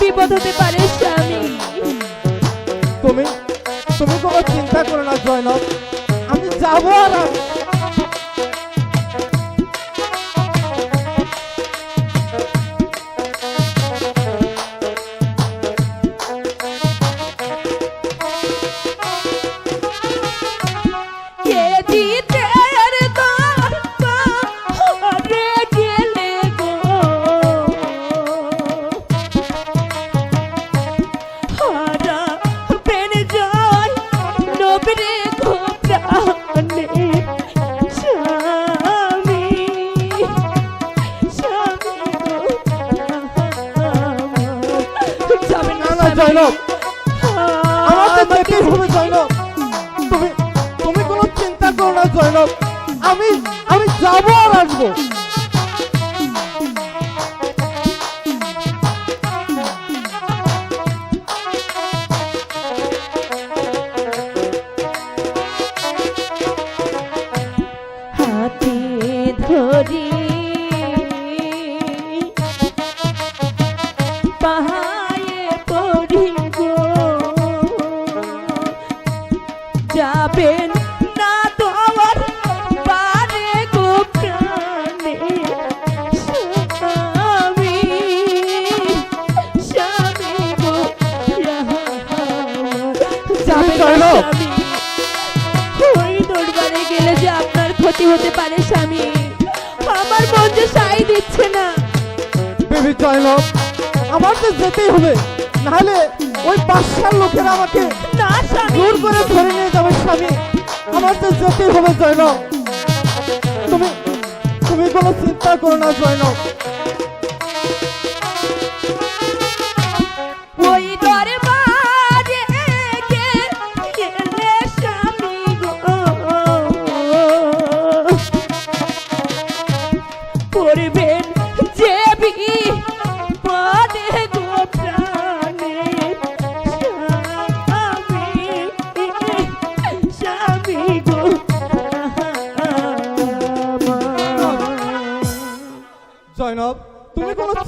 বিপদ হতে পারে স্বামী। তুমি তুমি কোনো চিন্তা করো না জয়নব। আমি যাব আর জয়নব হবে জয়নব তুমি তুমি কোনো চিন্তা করো না জয়নব আমি আমি যাব আর আসব। ধরি পাহায়ে যাবেন না তো আমার পারে গো প্রাণে স্বামী স্বামী গো। যাবেন স্বামী। ওই দরবারে গেলে যে আপনার ক্ষতি হতে পারে স্বামী। আমার মন যে সাই দিচ্ছে না। বেবি জয়নব আমার তো যেতেই হবে। নাহলে ওই বাদশার লোকেরা আমাকে না স্বামী। জোর করে ধরে নিয়ে স্বামী আমার তো যেতেই হবে জয়নব তুমি তুমি কোনো চিন্তা করো না জয়নব জয়নব তুমি কোনো